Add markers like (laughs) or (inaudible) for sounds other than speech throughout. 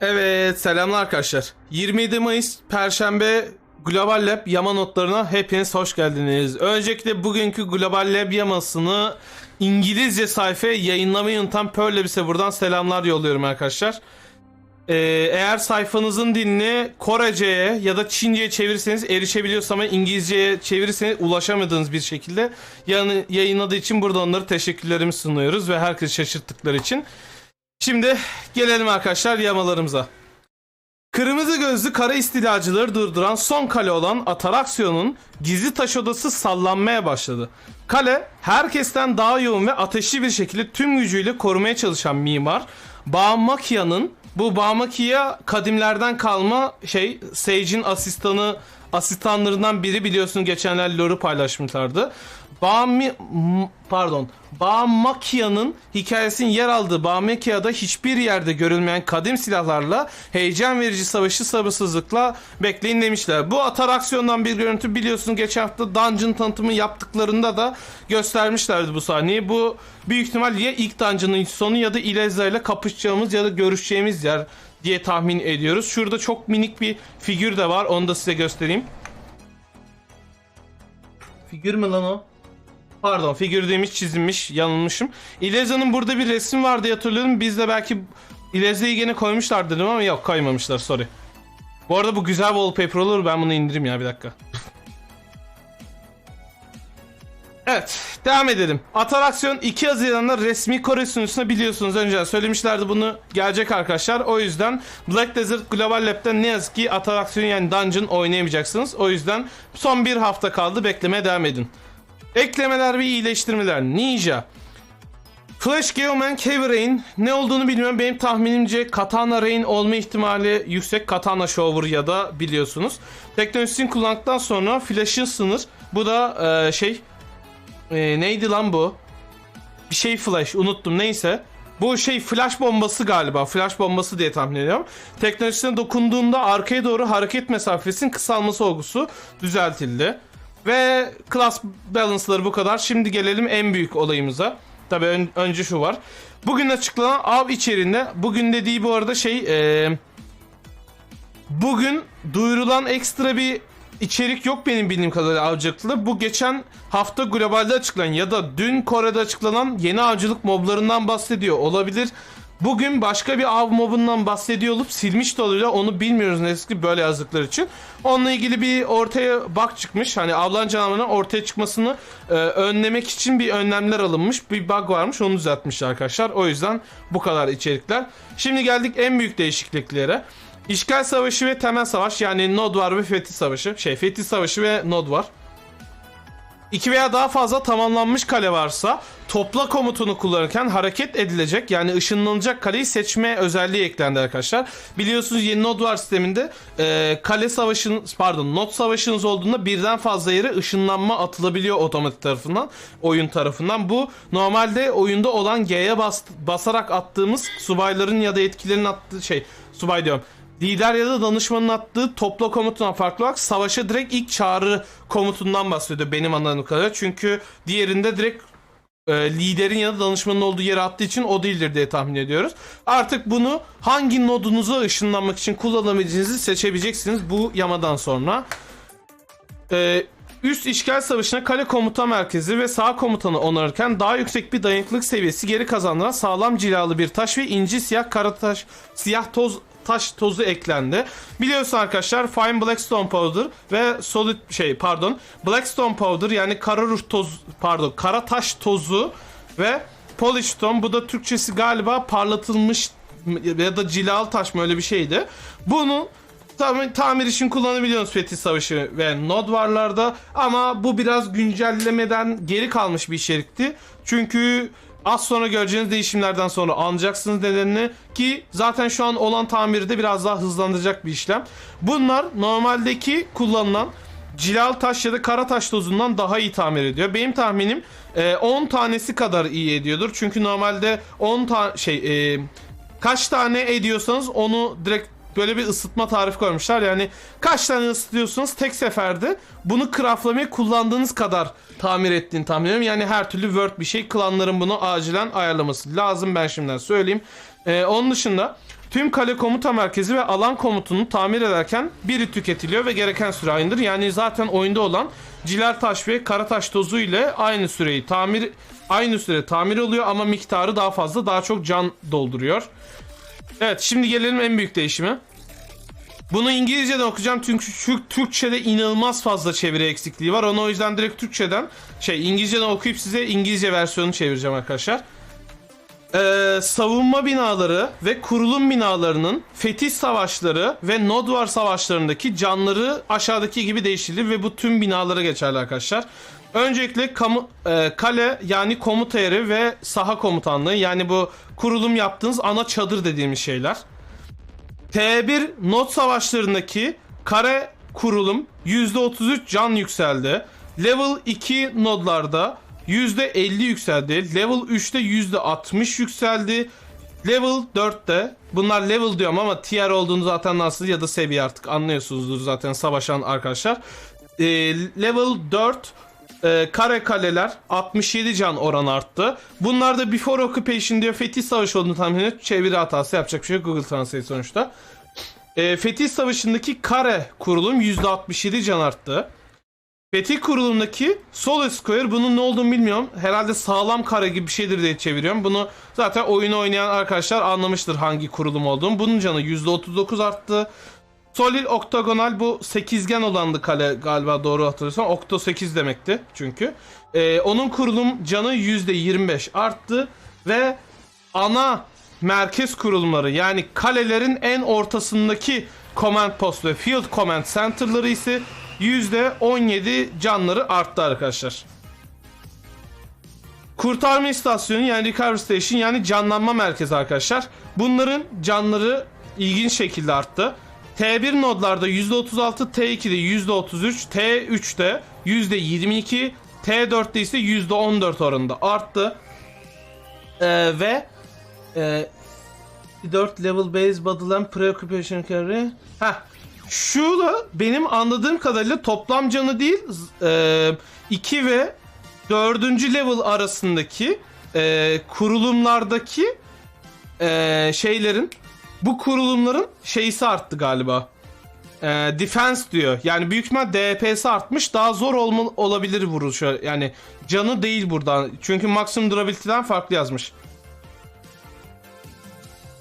Evet selamlar arkadaşlar. 27 Mayıs Perşembe Global Lab yama notlarına hepiniz hoş geldiniz. Öncelikle bugünkü Global Lab yamasını İngilizce sayfaya yayınlamayı unutan Pearlabis'e buradan selamlar yolluyorum arkadaşlar. Ee, eğer sayfanızın dilini Korece'ye ya da Çince'ye çevirirseniz erişebiliyorsa ama İngilizce'ye çevirirseniz ulaşamadığınız bir şekilde yayını- yayınladığı için burada onları teşekkürlerimi sunuyoruz ve herkes şaşırttıkları için. Şimdi gelelim arkadaşlar yamalarımıza. Kırmızı gözlü kara istilacıları durduran son kale olan Ataraksiyon'un gizli taş odası sallanmaya başladı. Kale herkesten daha yoğun ve ateşli bir şekilde tüm gücüyle korumaya çalışan mimar Bağmakia'nın bu Bağmakia kadimlerden kalma şey Sage'in asistanı asistanlarından biri biliyorsun geçenler lore'u paylaşmışlardı. Bağmi m- pardon Bağmakia'nın hikayesinin yer aldığı Bağmakia'da hiçbir yerde görülmeyen kadim silahlarla heyecan verici savaşı sabırsızlıkla bekleyin demişler. Bu ataraksiyondan bir görüntü biliyorsun geçen hafta Dungeon tanıtımı yaptıklarında da göstermişlerdi bu sahneyi. Bu büyük ihtimal ya ilk Dungeon'ın sonu ya da Ileza ile kapışacağımız ya da görüşeceğimiz yer diye tahmin ediyoruz. Şurada çok minik bir figür de var. Onu da size göstereyim. Figür mü lan o? Pardon figür demiş çizilmiş yanılmışım. Ileza'nın burada bir resim vardı diye hatırlıyorum. Biz de belki Ileza'yı gene koymuşlar dedim ama yok koymamışlar sorry. Bu arada bu güzel wallpaper olur ben bunu indireyim ya bir dakika. (laughs) Evet devam edelim. Ataraksiyon 2 Haziran'da resmi Kore sunucusunda biliyorsunuz önceden söylemişlerdi bunu gelecek arkadaşlar. O yüzden Black Desert Global Lab'de ne yazık ki Ataraksiyon yani Dungeon oynayamayacaksınız. O yüzden son bir hafta kaldı beklemeye devam edin. Eklemeler ve iyileştirmeler. Ninja. Flash Geoman Cave Rain ne olduğunu bilmiyorum. Benim tahminimce Katana Rain olma ihtimali yüksek. Katana Shower ya da biliyorsunuz. Teknolojisini kullandıktan sonra Flash'ın sınır. Bu da e, şey e, neydi lan bu? Bir şey Flash unuttum neyse. Bu şey flash bombası galiba. Flash bombası diye tahmin ediyorum. Teknolojisine dokunduğunda arkaya doğru hareket mesafesinin kısalması olgusu düzeltildi. Ve class balance'ları bu kadar. Şimdi gelelim en büyük olayımıza. Tabii ön- önce şu var. Bugün açıklanan av içeriğinde bugün dediği bu arada şey eee, bugün duyurulan ekstra bir içerik yok benim bildiğim kadarıyla avcılıkta. Bu geçen hafta globalde açıklanan ya da dün Kore'de açıklanan yeni avcılık moblarından bahsediyor olabilir. Bugün başka bir av mobundan bahsediyor olup silmiş de olabilir. Onu bilmiyoruz ne böyle yazdıkları için. Onunla ilgili bir ortaya bak çıkmış. Hani avlan canavarının ortaya çıkmasını e, önlemek için bir önlemler alınmış. Bir bug varmış onu düzeltmişler arkadaşlar. O yüzden bu kadar içerikler. Şimdi geldik en büyük değişikliklere. İşgal Savaşı ve Temel Savaş yani Nod var ve Fetih Savaşı. Şey Fetih Savaşı ve Nod var. İki veya daha fazla tamamlanmış kale varsa topla komutunu kullanırken hareket edilecek yani ışınlanacak kaleyi seçme özelliği eklendi arkadaşlar. Biliyorsunuz yeni nod var sisteminde e, kale savaşın pardon not savaşınız olduğunda birden fazla yere ışınlanma atılabiliyor otomatik tarafından oyun tarafından. Bu normalde oyunda olan G'ye bas, basarak attığımız subayların ya da etkilerin attığı şey subay diyorum lider ya da danışmanın attığı topla komutundan farklı olarak savaşa direkt ilk çağrı komutundan bahsediyor benim anladığım kadarıyla. Çünkü diğerinde direkt e, liderin ya da danışmanın olduğu yere attığı için o değildir diye tahmin ediyoruz. Artık bunu hangi nodunuza ışınlanmak için kullanabileceğinizi seçebileceksiniz bu yamadan sonra. Ee, üst işgal savaşına kale komuta merkezi ve sağ komutanı onarırken daha yüksek bir dayanıklılık seviyesi geri kazandıran sağlam cilalı bir taş ve inci siyah kara taş siyah toz taş tozu eklendi. Biliyorsun arkadaşlar Fine Blackstone Powder ve Solid şey pardon Blackstone Powder yani kara ruh toz pardon kara taş tozu ve Polish Stone bu da Türkçesi galiba parlatılmış ya da cilalı taş mı öyle bir şeydi. Bunu Tam, tamir için kullanabiliyorsunuz Fetih Savaşı ve Nod varlarda ama bu biraz güncellemeden geri kalmış bir içerikti. Çünkü az sonra göreceğiniz değişimlerden sonra anlayacaksınız nedenini ki zaten şu an olan tamiri de biraz daha hızlandıracak bir işlem. Bunlar normaldeki kullanılan cilal taş ya da kara taş tozundan daha iyi tamir ediyor. Benim tahminim e, 10 tanesi kadar iyi ediyordur. Çünkü normalde 10 tane şey e, kaç tane ediyorsanız onu direkt böyle bir ısıtma tarifi koymuşlar. Yani kaç tane ısıtıyorsunuz tek seferde bunu craftlamaya kullandığınız kadar tamir ettiğini tahmin ediyorum. Yani her türlü word bir şey klanların bunu acilen ayarlaması lazım ben şimdiden söyleyeyim. Ee, onun dışında tüm kale komuta merkezi ve alan komutunu tamir ederken biri tüketiliyor ve gereken süre aynıdır. Yani zaten oyunda olan ciler taş ve kara taş tozu ile aynı süreyi tamir aynı süre tamir oluyor ama miktarı daha fazla daha çok can dolduruyor. Evet şimdi gelelim en büyük değişime. Bunu İngilizceden okuyacağım çünkü şu Türkçe'de inanılmaz fazla çeviri eksikliği var. Onu o yüzden direkt Türkçeden şey İngilizceden okuyup size İngilizce versiyonu çevireceğim arkadaşlar. Ee, savunma binaları ve kurulum binalarının fetih savaşları ve Nodvar savaşlarındaki canları aşağıdaki gibi değiştirilir ve bu tüm binalara geçerli arkadaşlar. Öncelikle kamu, e, kale yani komuta yeri ve saha komutanlığı yani bu kurulum yaptığınız ana çadır dediğimiz şeyler. T1 not savaşlarındaki kare kurulum %33 can yükseldi. Level 2 nodlarda %50 yükseldi. Level 3'te %60 yükseldi. Level 4'te bunlar level diyorum ama tier olduğunu zaten nasıl ya da seviye artık anlıyorsunuzdur zaten savaşan arkadaşlar. Ee, level 4 e, kare kaleler 67 can oran arttı. Bunlar da Before Occupation diyor Fetih Savaşı olduğunu tahmin ediyorum. Çeviri hatası yapacak bir şey Google Translate sonuçta. E, Fetih Savaşı'ndaki kare kurulum %67 can arttı. Fetih kurulumdaki Solo Square bunun ne olduğunu bilmiyorum. Herhalde sağlam kare gibi bir şeydir diye çeviriyorum. Bunu zaten oyunu oynayan arkadaşlar anlamıştır hangi kurulum olduğunu. Bunun canı %39 arttı. Solid oktagonal bu sekizgen olandı kale galiba doğru hatırlıyorsam. Okto 8 demekti çünkü. Ee, onun kurulum canı %25 arttı ve ana merkez kurulumları yani kalelerin en ortasındaki command post ve field command center'ları ise %17 canları arttı arkadaşlar. Kurtarma istasyonu yani recovery station yani canlanma merkezi arkadaşlar. Bunların canları ilginç şekilde arttı. T1 nodlarda %36, T2'de %33, T3'te %22, T4'te ise %14 oranında arttı. Ee, ve e, 4 level base battle and preoccupation carry. Heh. Şu da benim anladığım kadarıyla toplam canı değil 2 ve 4. level arasındaki e, kurulumlardaki e, şeylerin bu kurulumların şeysi arttı galiba. E, defense diyor. Yani büyük ihtimal DPS artmış. Daha zor olma, olabilir vuruş. Yani canı değil buradan. Çünkü maximum durability'den farklı yazmış.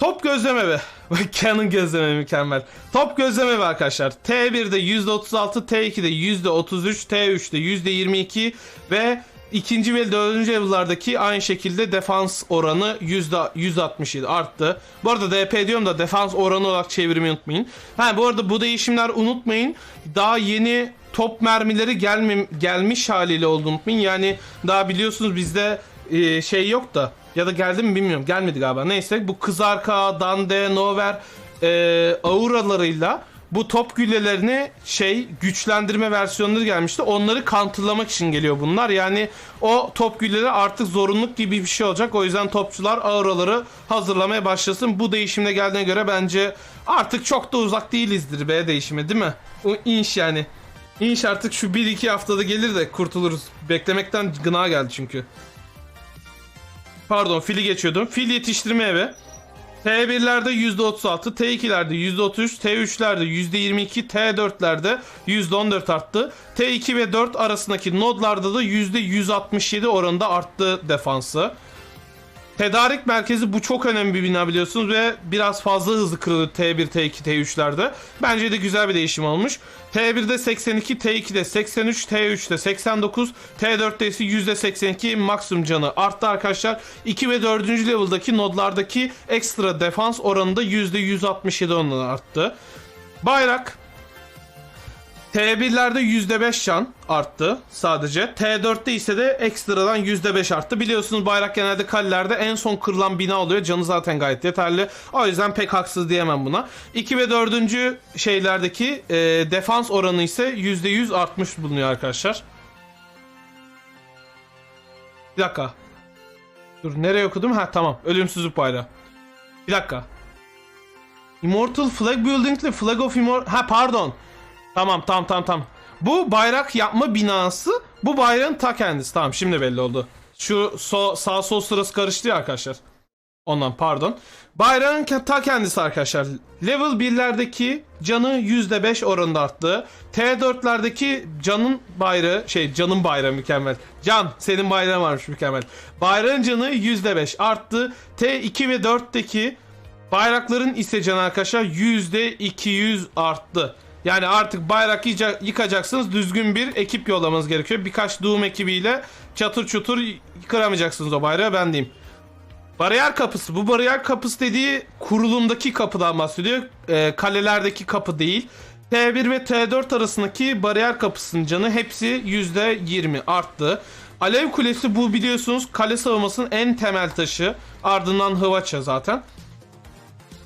Top gözleme be. (laughs) Canon gözleme mükemmel. Top gözleme be arkadaşlar. T1'de %36, T2'de %33, T3'de %22 ve ikinci ve dördüncü level'lardaki aynı şekilde defans oranı %167 arttı. Bu arada DP diyorum da defans oranı olarak çevirmeyi unutmayın. Ha bu arada bu değişimler unutmayın. Daha yeni top mermileri gelme, gelmiş haliyle olduğunu unutmayın. Yani daha biliyorsunuz bizde e, şey yok da ya da geldi mi bilmiyorum. Gelmedi galiba. Neyse bu Kızarka, Dande, Nover e, auralarıyla bu top güllelerini şey güçlendirme versiyonları gelmişti. Onları kantırlamak için geliyor bunlar. Yani o top gülleri artık zorunluluk gibi bir şey olacak. O yüzden topçular auraları hazırlamaya başlasın. Bu değişimde geldiğine göre bence artık çok da uzak değilizdir be değişime değil mi? O inş yani. İnş artık şu 1-2 haftada gelir de kurtuluruz. Beklemekten gına geldi çünkü. Pardon fili geçiyordum. Fil yetiştirme evi. T1'lerde %36, T2'lerde %33, T3'lerde %22, T4'lerde %14 arttı. T2 ve 4 arasındaki nodlarda da %167 oranında arttı defansı. Tedarik merkezi bu çok önemli bir bina biliyorsunuz ve biraz fazla hızlı kırılıyor T1, T2, T3'lerde. Bence de güzel bir değişim olmuş. T1'de 82, T2'de 83, T3'de 89, T4'te ise %82 maksimum canı arttı arkadaşlar. 2 ve 4. level'daki nodlardaki ekstra defans oranı da %167 oranında arttı. Bayrak T1'lerde %5 can arttı sadece. T4'te ise de ekstradan %5 arttı. Biliyorsunuz bayrak genelde kalelerde en son kırılan bina oluyor. Canı zaten gayet yeterli. O yüzden pek haksız diyemem buna. 2 ve 4. şeylerdeki e, defans oranı ise %100 artmış bulunuyor arkadaşlar. Bir dakika. Dur nereye okudum? Ha tamam. Ölümsüzlük bayrağı. Bir dakika. Immortal Flag Building ile Flag of Immortal... Ha pardon. Tamam tamam tamam tamam. Bu bayrak yapma binası bu bayrağın ta kendisi. Tamam şimdi belli oldu. Şu so, sağ sol sırası karıştı ya arkadaşlar. Ondan pardon. Bayrağın ta kendisi arkadaşlar. Level 1'lerdeki canı %5 oranında arttı. T4'lerdeki canın bayrağı şey canın bayrağı mükemmel. Can senin bayrağın varmış mükemmel. Bayrağın canı %5 arttı. T2 ve 4'teki bayrakların ise canı arkadaşlar %200 arttı. Yani artık bayrak yıkacaksınız düzgün bir ekip yollamanız gerekiyor. Birkaç Doom ekibiyle çatır çutur kıramayacaksınız o bayrağı ben diyeyim. Bariyer kapısı. Bu bariyer kapısı dediği kurulumdaki kapıdan bahsediyor. Ee, kalelerdeki kapı değil. T1 ve T4 arasındaki bariyer kapısının canı hepsi %20 arttı. Alev Kulesi bu biliyorsunuz kale savunmasının en temel taşı. Ardından Hıvaça zaten.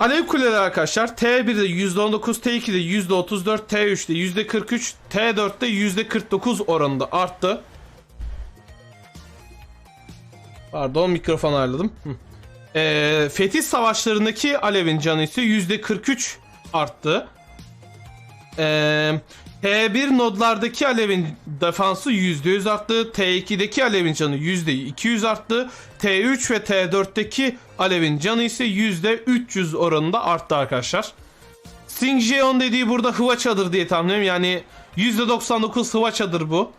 Alev kuleleri arkadaşlar T1'de %19, T2'de %34, T3'de %43, T4'te %49 oranında arttı. Pardon mikrofon ayarladım. Ee, Fetih savaşlarındaki alevin canı ise %43 arttı. Ee, T1 nodlardaki alevin defansı %100 arttı. T2'deki alevin canı %200 arttı. T3 ve T4'teki alevin canı ise %300 oranında arttı arkadaşlar. Singjeon dediği burada Hıvaçadır diye tahmin ediyorum. Yani %99 Hıvaçadır bu.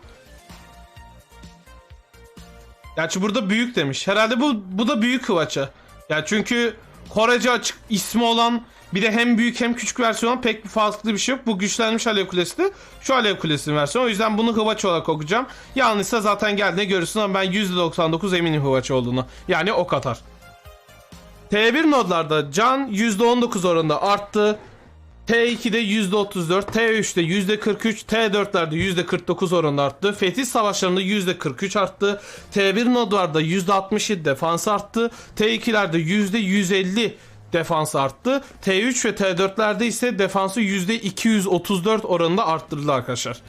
Gerçi burada büyük demiş. Herhalde bu bu da büyük Hıvaça. Ya çünkü Korece açık ismi olan bir de hem büyük hem küçük versiyonu pek bir farklı bir şey yok. Bu güçlenmiş Alev Kulesi de şu Alev Kulesi'nin versiyonu. O yüzden bunu Hıvaça olarak okuyacağım. Yanlışsa zaten geldiğinde görürsün ama ben %99 eminim Hıvaça olduğunu. Yani o kadar. T1 nodlarda can %19 oranında arttı. T2'de %34, T3'te %43, T4'lerde %49 oranında arttı. Fetih savaşlarında %43 arttı. T1 nodlarda %67 defans arttı. T2'lerde %150 defans arttı. T3 ve T4'lerde ise defansı %234 oranında arttırıldı arkadaşlar.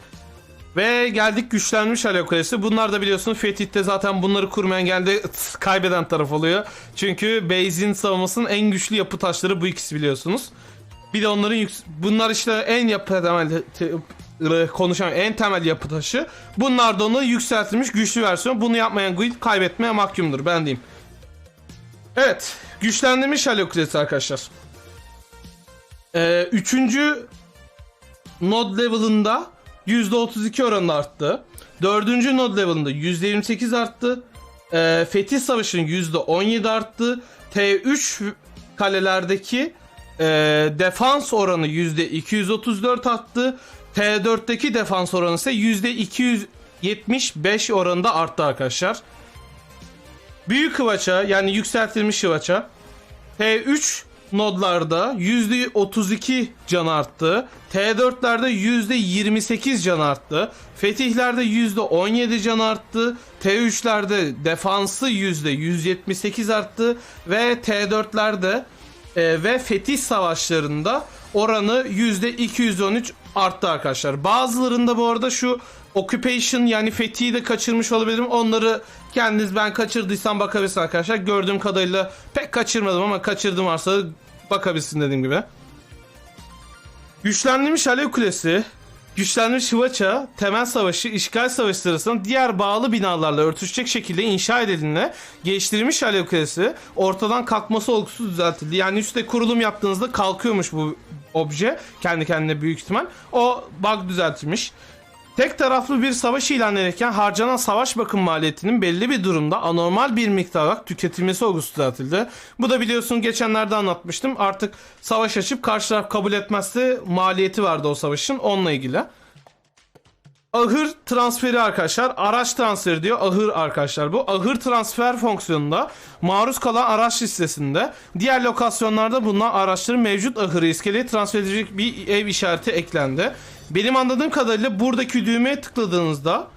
Ve geldik güçlenmiş Alev Kulesi. Bunlar da biliyorsun Fetih'te zaten bunları kurmayan geldi (laughs) kaybeden taraf oluyor. Çünkü Base'in savunmasının en güçlü yapı taşları bu ikisi biliyorsunuz. Bir de onların bunlar işte en yapı temel te- konuşan en temel yapı taşı. Bunlar da onu yükseltilmiş güçlü versiyon. Bunu yapmayan guild kaybetmeye mahkumdur ben diyeyim. Evet, güçlendirilmiş Alev Kulesi arkadaşlar. Ee, üçüncü node level'ında %32 oranında arttı. Dördüncü node level'ında %28 arttı. Ee, Fetih Savaşı'nın %17 arttı. T3 kalelerdeki e, defans oranı %234 arttı. T4'teki defans oranı ise %275 oranında arttı arkadaşlar. Büyük hıvaça yani yükseltilmiş hıvaça T3 nodlarda %32 can arttı. T4'lerde %28 can arttı. Fetihlerde %17 can arttı. T3'lerde defansı %178 arttı. Ve T4'lerde e, ve fetih savaşlarında oranı %213 arttı arkadaşlar. Bazılarında bu arada şu occupation yani fetihi de kaçırmış olabilirim. Onları kendiniz ben kaçırdıysam bakabilirsiniz arkadaşlar. Gördüğüm kadarıyla pek kaçırmadım ama kaçırdım varsa bakabilirsin dediğim gibi. Güçlendirilmiş Alev Kulesi, güçlendirilmiş Hıvaça, temel savaşı, işgal savaşı sırasında diğer bağlı binalarla örtüşecek şekilde inşa edildiğinde geliştirilmiş Alev Kulesi ortadan kalkması olgusuz düzeltildi. Yani üstte kurulum yaptığınızda kalkıyormuş bu obje kendi kendine büyük ihtimal. O bug düzeltilmiş. Tek taraflı bir savaş ilan ederken harcanan savaş bakım maliyetinin belli bir durumda anormal bir miktar olarak tüketilmesi olgusu düzeltildi. Bu da biliyorsun geçenlerde anlatmıştım. Artık savaş açıp karşı taraf kabul etmezse maliyeti vardı o savaşın onunla ilgili. Ahır transferi arkadaşlar. Araç transferi diyor. Ahır arkadaşlar bu. Ahır transfer fonksiyonunda maruz kalan araç listesinde diğer lokasyonlarda bulunan araçların mevcut ahırı iskeleye transfer edecek bir ev işareti eklendi. Benim anladığım kadarıyla buradaki düğmeye tıkladığınızda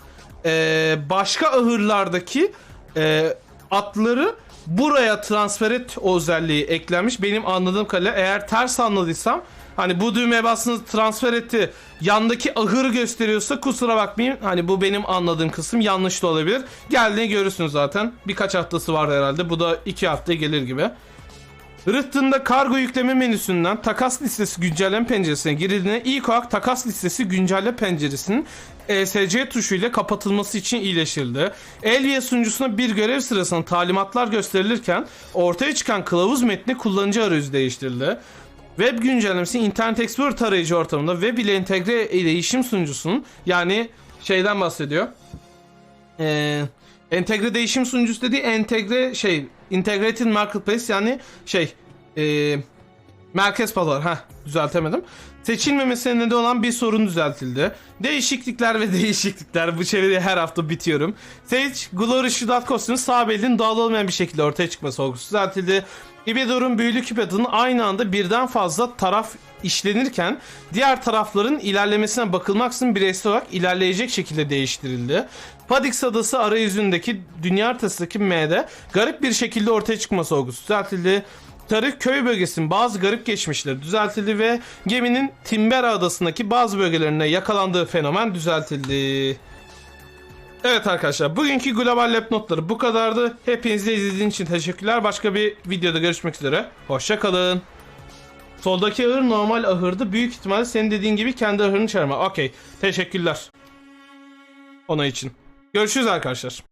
eee, başka ahırlardaki eee, atları buraya transfer et özelliği eklenmiş. Benim anladığım kadarıyla eğer ters anladıysam hani bu düğmeye bastınız transfer etti yandaki ahırı gösteriyorsa kusura bakmayın. Hani bu benim anladığım kısım yanlış da olabilir. Geldiğini görürsünüz zaten. Birkaç haftası var herhalde. Bu da iki haftaya gelir gibi. Rıhtımda kargo yükleme menüsünden takas listesi güncelleme penceresine girildiğinde ilk olarak takas listesi güncelle penceresinin ESC tuşuyla kapatılması için iyileştirildi. Elviye sunucusuna bir görev sırasında talimatlar gösterilirken ortaya çıkan kılavuz metni kullanıcı arayüzü değiştirildi. Web güncellemesi Internet Explorer tarayıcı ortamında web ile entegre değişim sunucusunun yani şeyden bahsediyor. Ee, entegre değişim sunucusu dediği entegre şey integrated marketplace yani şey ee, merkez pazar ha düzeltemedim. Seçilmemesine neden olan bir sorun düzeltildi. Değişiklikler ve (laughs) değişiklikler bu çeviri her hafta bitiyorum. Sage Glory kostümü sağ belinin doğal olmayan bir şekilde ortaya çıkması olgusu düzeltildi. İbedor'un büyülü küpedinin aynı anda birden fazla taraf işlenirken diğer tarafların ilerlemesine bakılmaksızın bireysel olarak ilerleyecek şekilde değiştirildi. Padix adası arayüzündeki dünya haritasındaki M'de garip bir şekilde ortaya çıkması olgusu düzeltildi. Tarih köy bölgesinin bazı garip geçmişleri düzeltildi ve geminin Timbera adasındaki bazı bölgelerine yakalandığı fenomen düzeltildi. Evet arkadaşlar bugünkü Global Lab notları bu kadardı. Hepinize izlediğiniz için teşekkürler. Başka bir videoda görüşmek üzere. Hoşçakalın. Soldaki ahır normal ahırdı. Büyük ihtimalle senin dediğin gibi kendi ahırını çağırma. Okey. Teşekkürler. Ona için. Görüşürüz arkadaşlar.